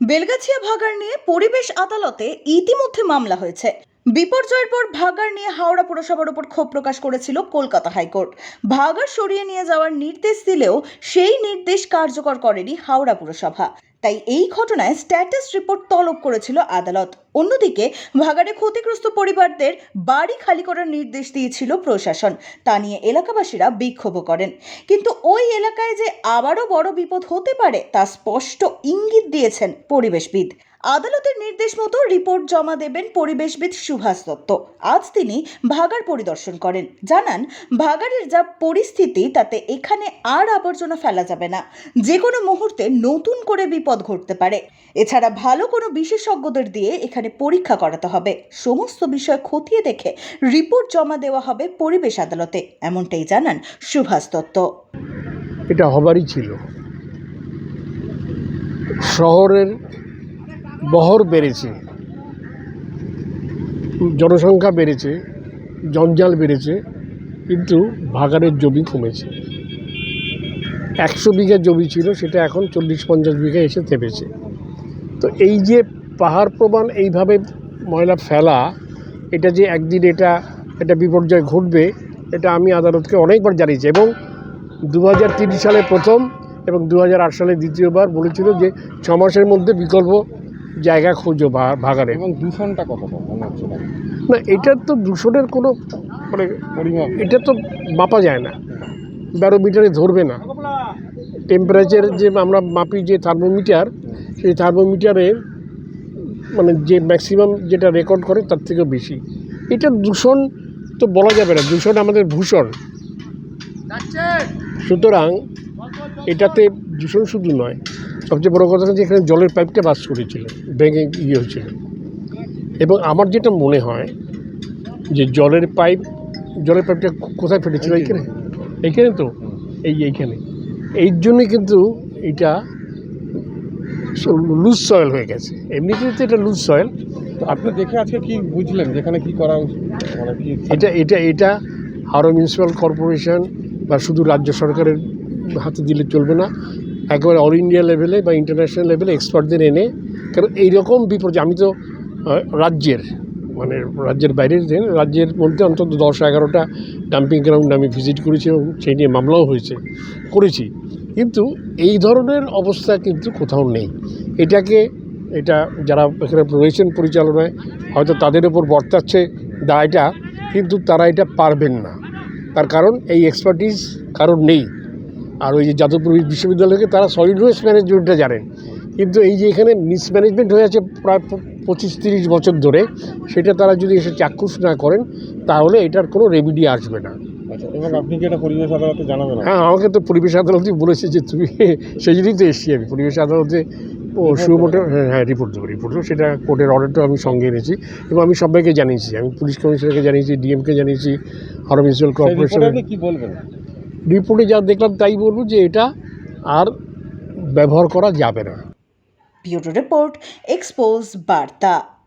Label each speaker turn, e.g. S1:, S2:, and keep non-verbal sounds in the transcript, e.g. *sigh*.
S1: বেলগাছিয়া ভাগার নিয়ে পরিবেশ আদালতে ইতিমধ্যে মামলা হয়েছে। বিপর্যয়ের পর ভাগার নিয়ে হাওড়া পুরসভার উপর ক্ষোভ প্রকাশ করেছিল কলকাতা হাইকোর্ট। ভাগার সরিয়ে নিয়ে যাওয়ার নির্দেশ দিলেও সেই নির্দেশ কার্যকর করেনি হাওড়া পুরসভা। তাই এই ঘটনায় স্ট্যাটাস রিপোর্ট তলব করেছিল আদালত। অন্যদিকে ভাগাড়ে ক্ষতিগ্রস্ত পরিবারদের বাড়ি খালি করার নির্দেশ দিয়েছিল প্রশাসন। তা নিয়ে এলাকাবাসীরা বিক্ষোভ করেন। কিন্তু ওই এলাকায় যে আবারও বড় বিপদ হতে পারে তা স্পষ্ট ইঙ্গিত দিয়েছেন পরিবেশবিদ। আদালতের নির্দেশ মতো রিপোর্ট জমা দেবেন পরিবেশবিদ সুভাষ দত্ত। আজ তিনি ভাগাড় পরিদর্শন করেন। জানান, ভাগাড়ের যা পরিস্থিতি, তাতে এখানে আর আবর্জনা ফেলা যাবে না। যে কোনো মুহূর্তে নতুন করে বিপদ ঘটতে পারে। এছাড়া ভালো কোনো বিশেষজ্ঞদের দিয়ে এখানে পরীক্ষা করাতে হবে। সমস্ত বিষয় খতিয়ে দেখে রিপোর্ট জমা দেওয়া হবে পরিবেশ আদালতে, এমনটাই জানান সুভাষ দত্ত।
S2: এটা হবারই ছিল। শহরের বহর বেড়েছে। জনসংখ্যা বেড়েছে, জঞ্জাল বেড়েছে, কিন্তু ভাগাড়ের জমি কমেছে। একশো বিঘা জমি ছিল, সেটা এখন চল্লিশ পঞ্চাশ বিঘা এসে থেমেছে। তো এই যে পাহাড় প্রমাণ এইভাবে ময়লা ফেলা, এটা যে একদিন এটা এটা বিপর্যয় ঘটবে, এটা আমি আদালতকে অনেকবার জানিয়েছি এবং দু সালে প্রথম এবং দু হাজার আট সালে দ্বিতীয়বার বলেছিল যে ছ মাসের মধ্যে বিকল্প জায়গা খোঁজো ভা- ভাগাড়ে।
S3: এবং দূষণটা কতটা মনে হচ্ছে না?
S2: না এটা তো দূষণের কোনো মানে এটা তো মাপা যায় না। ব্যারোমিটারে ধরবে না। টেম্পারেচার যে আমরা মাপি যে থার্মোমিটার সেই থার্মোমিটারের মানে যে ম্যাক্সিমাম যেটা রেকর্ড করে তার থেকেও বেশি। এটা দূষণ তো বলা যাবে না দূষণ আমাদের ভূষণ। সুতরাং এটাতে দূষণ শুধু নয় সবচেয়ে বড় কথা যে এখানে জলের পাইপটা বাস করেছিল ভেঙে ইয়ে হয়েছিল। এবং আমার যেটা মনে হয় যে জলের পাইপ জলের পাইপটা কোথায় ফেটেছিল এইখানে? এইখানে তো? এই এইখানে। এই জন্যই কিন্তু এটা লুজ সয়েল হয়ে গেছে। এমনিতেই তো এটা লুজ সয়েল
S3: তো আপনি দেখে আজকে কি বুঝলেন যেখানে কি করা উচিত? মানে
S2: এটা এটা এটা হাওড়া মিউনিসিপ্যাল কর্পোরেশন বা শুধু রাজ্য সরকারের হাতে দিলে চলবে না। একেবারে অল ইন্ডিয়া লেভেলে বা ইন্টারন্যাশনাল লেভেলে এক্সপার্টদের এনে কারণ এইরকম বিপর্যয় আমি তো রাজ্যের মানে রাজ্যের বাইরের যে, রাজ্যের মধ্যে অন্তত দশ এগারোটা ডাম্পিং গ্রাউন্ড আমি ভিজিট করেছি এবং সেই নিয়ে মামলাও হয়েছে করেছি। কিন্তু এই ধরনের অবস্থা কিন্তু কোথাও নেই। এটাকে এটা যারা এখানে রয়েছেন পরিচালনায় হয়তো তাদের উপর বর্তাচ্ছে দায়টা কিন্তু তারা এটা পারবেন না। তার কারণ এই এক্সপার্টিস কারণ নেই। আর ওই যে যাদবপুর বিশ্ববিদ্যালয়কে তারা সলিড ওয়েস্ট ম্যানেজমেন্টটা জানেন। কিন্তু এই যে এখানে মিসম্যানেজমেন্ট হয়ে আছে প্রায় পঁচিশ তিরিশ বছর ধরে সেটা তারা যদি এসে চাক্ষুষ না করেন তাহলে এটার কোনো রেমিডি আসবে না।
S3: আচ্ছা এবং আপনি কি এটা পরিবেশ আদালতে জানাবেন?
S2: হ্যাঁ আমাকে তো পরিবেশ আদালতই বলেছে যে তুমি *laughs* সেই জন্যই তো এসছি আমি। পরিবেশ আদালতে ও সুমোটো হ্যাঁ হ্যাঁ রিপোর্ট দেবো রিপোর্ট দেবো। সেটা কোর্টের অর্ডারটাও আমি সঙ্গে এনেছি এবং আমি সবাইকে জানিয়েছি। আমি পুলিশ কমিশনারকে জানিয়েছি ডিএমকে জানিয়েছি হাওড়া মিউনিসিপ্যাল
S3: সেই রিপোর্টে
S2: কর্পোরেশনের
S3: আপনি কি বলবেন?
S2: রিপোর্টে যা দেখলাম তাই বলব যে এটা আর ব্যবহার করা যাবে না।
S1: রিপোর্ট, এক্সপোজ, বার্তা।